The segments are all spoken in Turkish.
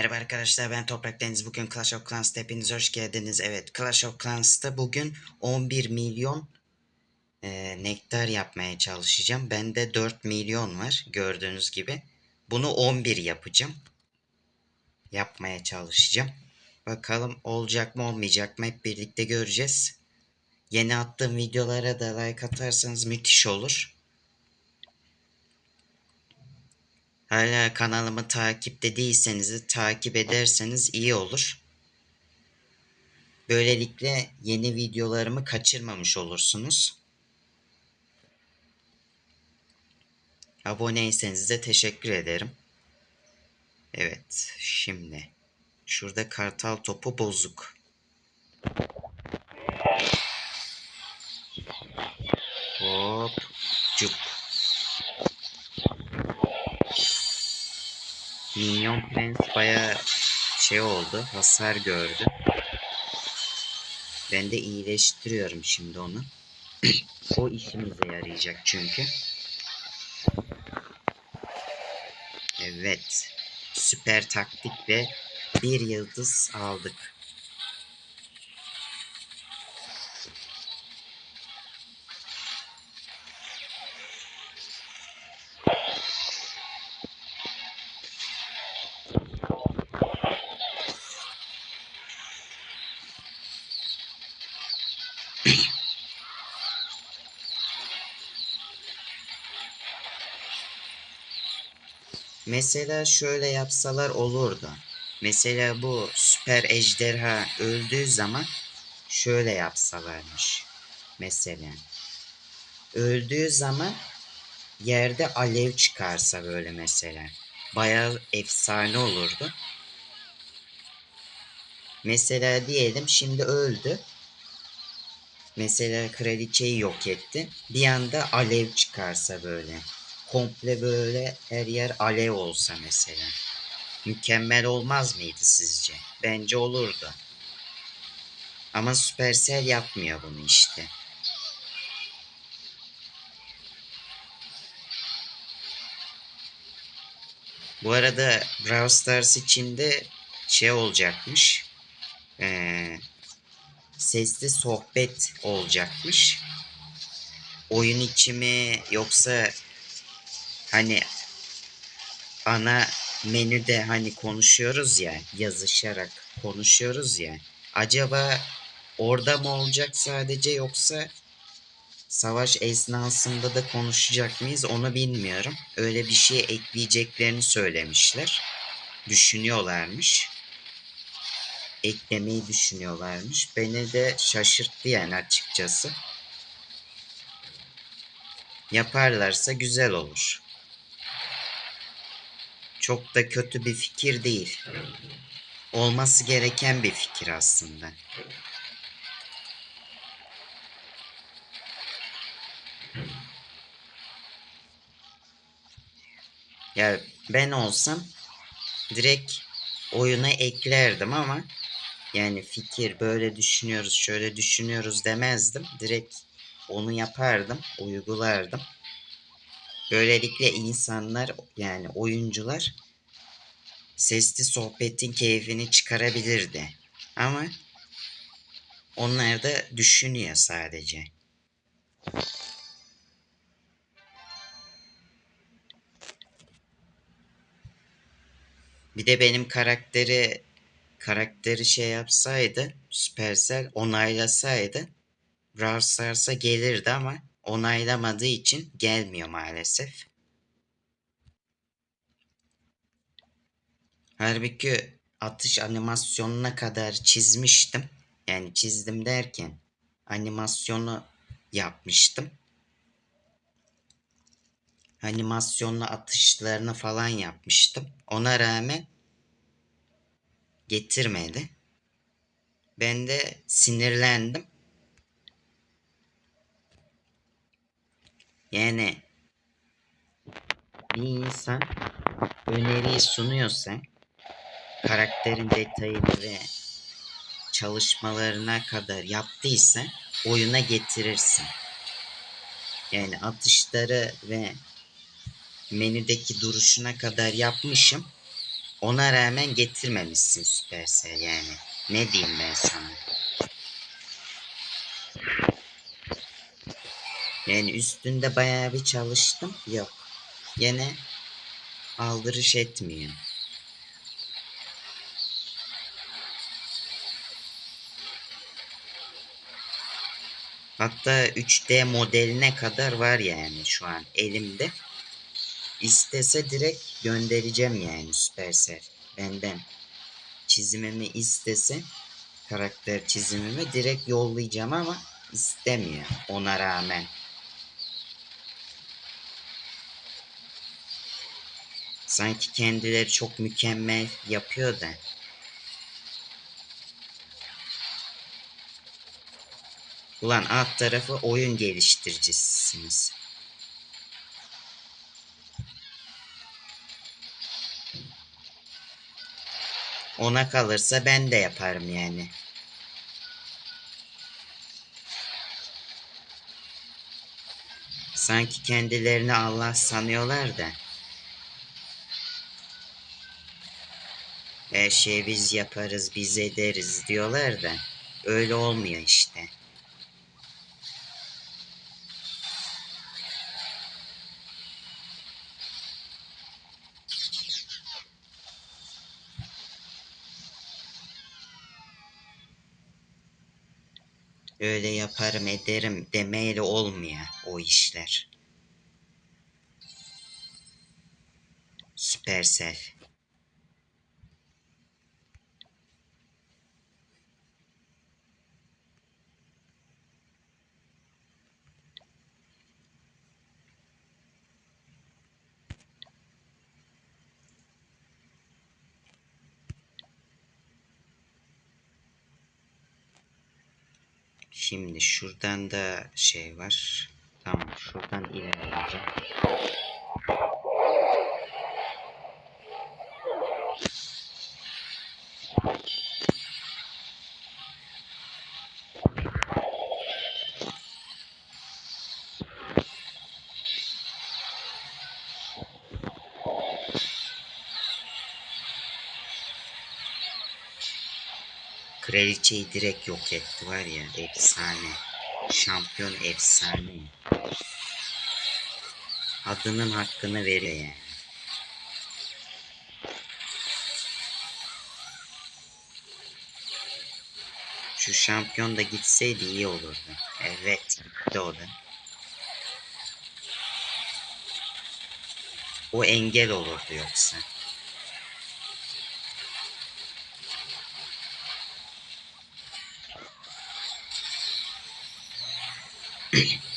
Merhaba arkadaşlar ben Toprak Deniz. Bugün Clash of Clans'ta hepiniz hoş geldiniz. Evet Clash of Clans'ta bugün 11 milyon e, nektar yapmaya çalışacağım. Bende 4 milyon var gördüğünüz gibi. Bunu 11 yapacağım. Yapmaya çalışacağım. Bakalım olacak mı olmayacak mı hep birlikte göreceğiz. Yeni attığım videolara da like atarsanız müthiş olur. Hala kanalımı takipte değilseniz de takip ederseniz iyi olur. Böylelikle yeni videolarımı kaçırmamış olursunuz. Aboneyseniz de teşekkür ederim. Evet, şimdi şurada kartal topu bozuk. Hop, Minyon Prens baya şey oldu, hasar gördü. Ben de iyileştiriyorum şimdi onu. o işimize yarayacak çünkü. Evet. Süper taktikle bir yıldız aldık. Mesela şöyle yapsalar olurdu. Mesela bu süper ejderha öldüğü zaman şöyle yapsalarmış. Mesela. Öldüğü zaman yerde alev çıkarsa böyle mesela. Bayağı efsane olurdu. Mesela diyelim şimdi öldü. Mesela kraliçeyi yok etti. Bir anda alev çıkarsa böyle komple böyle her yer alev olsa mesela. Mükemmel olmaz mıydı sizce? Bence olurdu. Ama Supercell yapmıyor bunu işte. Bu arada Brawl Stars içinde şey olacakmış. Ee, sesli sohbet olacakmış. Oyun içi mi yoksa hani ana menüde hani konuşuyoruz ya yazışarak konuşuyoruz ya acaba orada mı olacak sadece yoksa savaş esnasında da konuşacak mıyız onu bilmiyorum. Öyle bir şey ekleyeceklerini söylemişler. Düşünüyorlarmış. Eklemeyi düşünüyorlarmış. Beni de şaşırttı yani açıkçası. Yaparlarsa güzel olur çok da kötü bir fikir değil. Olması gereken bir fikir aslında. Ya ben olsam direkt oyuna eklerdim ama yani fikir böyle düşünüyoruz, şöyle düşünüyoruz demezdim. Direkt onu yapardım, uygulardım. Böylelikle insanlar yani oyuncular sesli sohbetin keyfini çıkarabilirdi. Ama onlar da düşünüyor sadece. Bir de benim karakteri karakteri şey yapsaydı Supercell onaylasaydı Brawl Stars'a gelirdi ama onaylamadığı için gelmiyor maalesef. Halbuki atış animasyonuna kadar çizmiştim. Yani çizdim derken animasyonu yapmıştım. Animasyonlu atışlarını falan yapmıştım. Ona rağmen getirmedi. Ben de sinirlendim. Yani bir insan öneriyi sunuyorsa karakterin detayını ve çalışmalarına kadar yaptıysa oyuna getirirsin. Yani atışları ve menüdeki duruşuna kadar yapmışım. Ona rağmen getirmemişsin Supercell yani. Ne diyeyim ben sana? Yani üstünde bayağı bir çalıştım. Yok. Yine aldırış etmiyor. Hatta 3D modeline kadar var yani şu an elimde. İstese direkt göndereceğim yani Supercell. Benden çizimimi istese karakter çizimimi direkt yollayacağım ama istemiyor ona rağmen. Sanki kendileri çok mükemmel yapıyor da. Ulan alt tarafı oyun geliştiricisiniz. Ona kalırsa ben de yaparım yani. Sanki kendilerini Allah sanıyorlar da. Her şeyi biz yaparız, biz ederiz diyorlar da. Öyle olmuyor işte. Öyle yaparım ederim demeyle olmuyor o işler. Süpersel. Şimdi şuradan da şey var. Tamam şuradan ilerleyeceğim. Kraliçeyi direkt yok etti var ya efsane. Şampiyon efsane. Adının hakkını veriyor yani. Şu şampiyon da gitseydi iyi olurdu. Evet gitti o da. O engel olurdu yoksa. movie.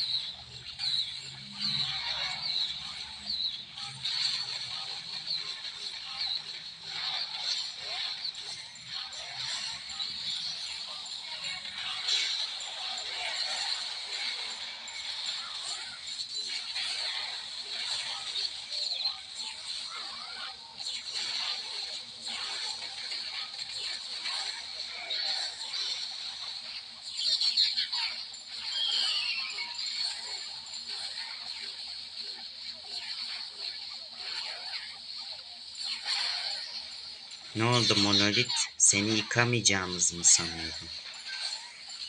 Ne oldu monolit? Seni yıkamayacağımız mı sanıyordun?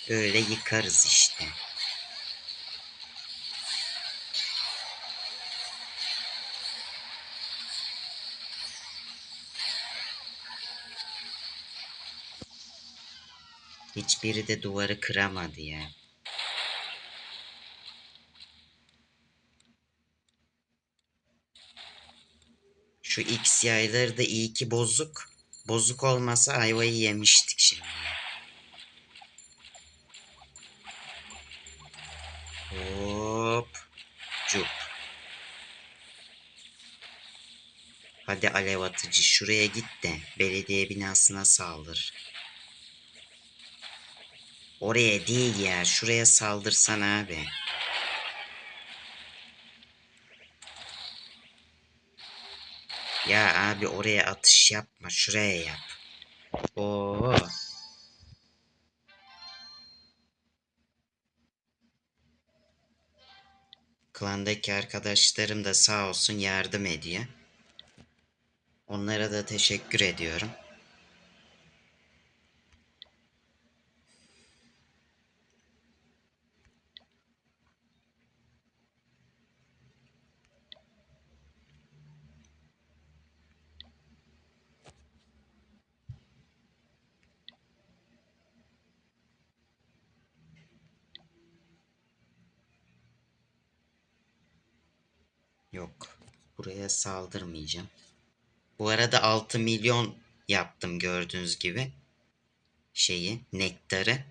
Öyle yıkarız işte. Hiçbiri de duvarı kıramadı ya. Şu X yayları da iyi ki bozuk. Bozuk olmasa ayvayı yemiştik şimdi. Hop. Cup. Hadi alev atıcı şuraya git de belediye binasına saldır. Oraya değil ya şuraya saldırsan abi. Ya abi oraya atış yapma şuraya yap. Oo. Klandaki arkadaşlarım da sağ olsun yardım ediyor. Onlara da teşekkür ediyorum. Yok. Buraya saldırmayacağım. Bu arada 6 milyon yaptım gördüğünüz gibi. Şeyi, nektarı.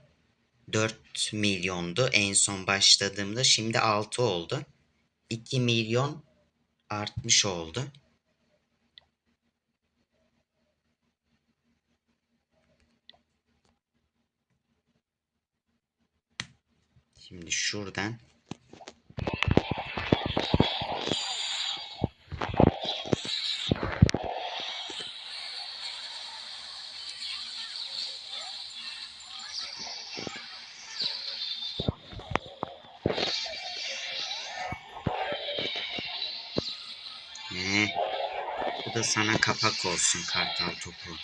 4 milyondu en son başladığımda. Şimdi 6 oldu. 2 milyon artmış oldu. Şimdi şuradan sana kapak olsun kartal topu.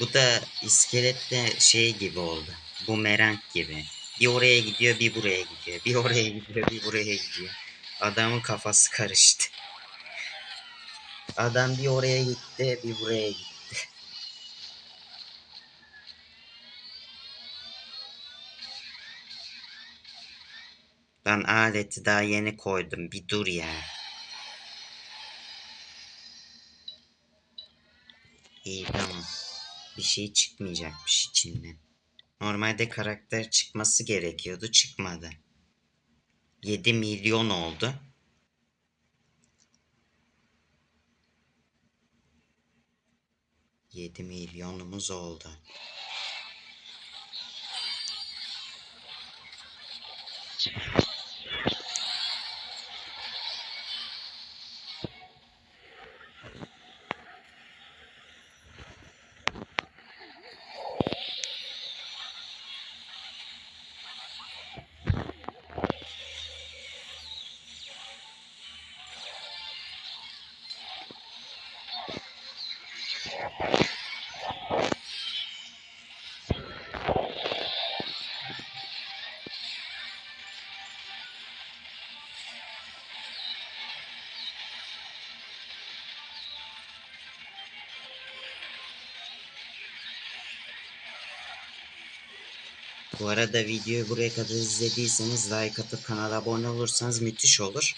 Bu da iskelette şey gibi oldu. Bumerang gibi. Bir oraya gidiyor, bir buraya gidiyor. Bir oraya gidiyor, bir buraya gidiyor. Adamın kafası karıştı. Adam bir oraya gitti, bir buraya gitti. Ben aleti daha yeni koydum. Bir dur ya. İyi tamam. Bir şey çıkmayacakmış içinden. Normalde karakter çıkması gerekiyordu. Çıkmadı. 7 milyon oldu. Yedi milyonumuz oldu. Bu arada videoyu buraya kadar izlediyseniz like atıp kanala abone olursanız müthiş olur.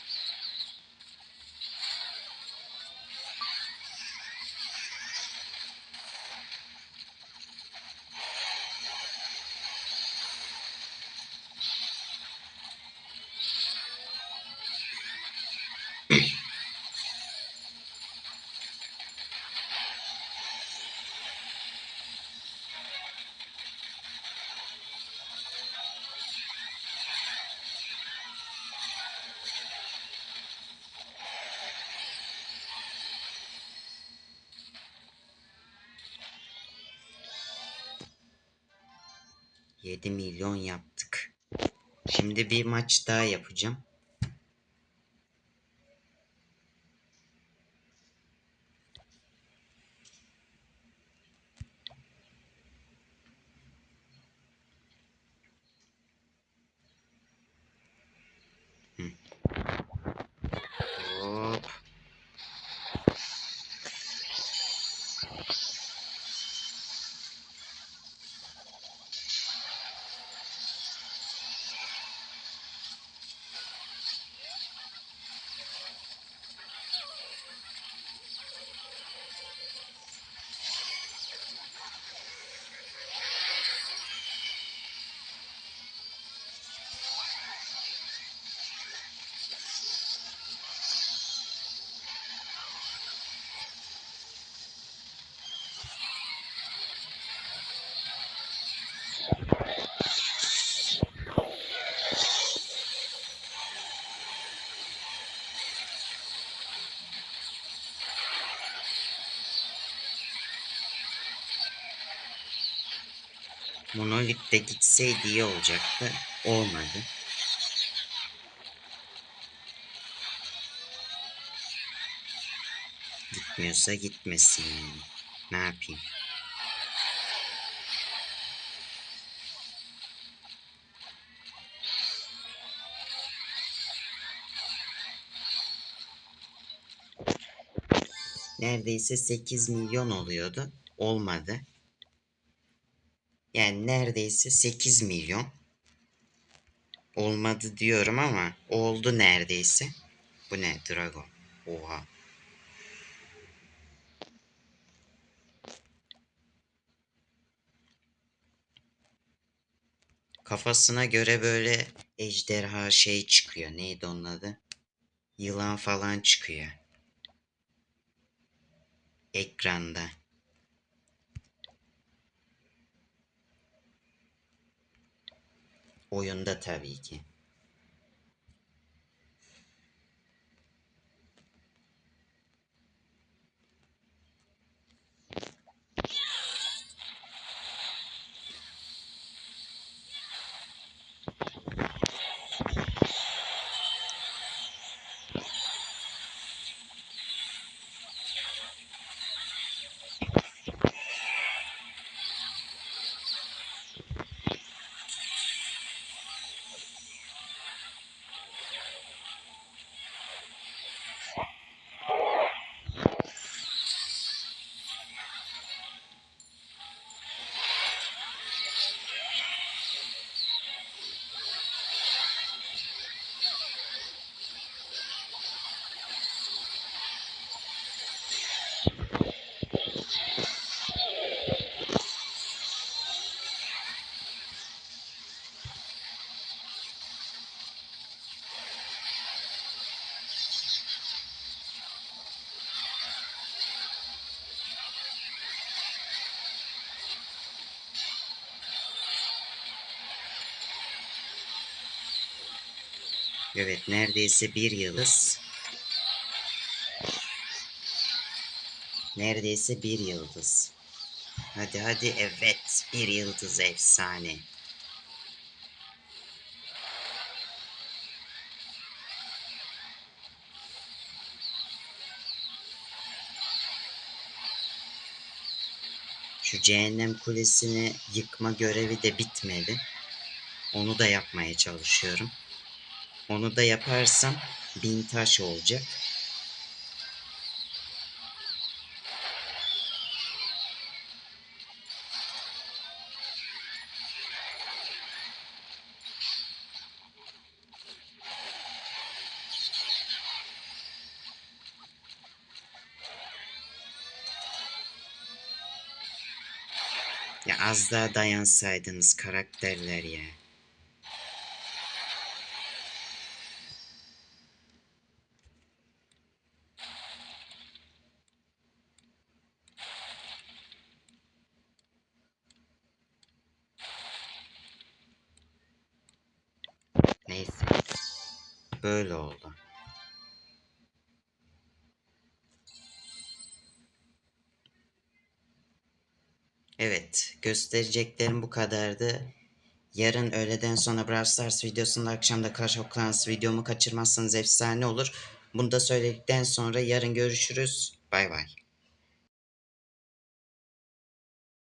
Yedi milyon yaptık. Şimdi bir maç daha yapacağım. Monolit de gitseydi iyi olacaktı. Olmadı. Gitmiyorsa gitmesin yani. Ne yapayım? Neredeyse 8 milyon oluyordu. Olmadı. Yani neredeyse 8 milyon. Olmadı diyorum ama oldu neredeyse. Bu ne? Dragon. Oha. Kafasına göre böyle ejderha şey çıkıyor. Neydi onun adı? Yılan falan çıkıyor. Ekranda. Oyunda tabii ki. Evet neredeyse bir yıldız. Neredeyse bir yıldız. Hadi hadi evet bir yıldız efsane. Şu cehennem kulesini yıkma görevi de bitmedi. Onu da yapmaya çalışıyorum. Onu da yaparsam bin taş olacak. Ya az daha dayansaydınız karakterler ya. Böyle oldu. Evet, göstereceklerim bu kadardı. Yarın öğleden sonra Brawl Stars videosunda akşamda Clash of Clans videomu kaçırmazsanız efsane olur. Bunu da söyledikten sonra yarın görüşürüz. Bay bay.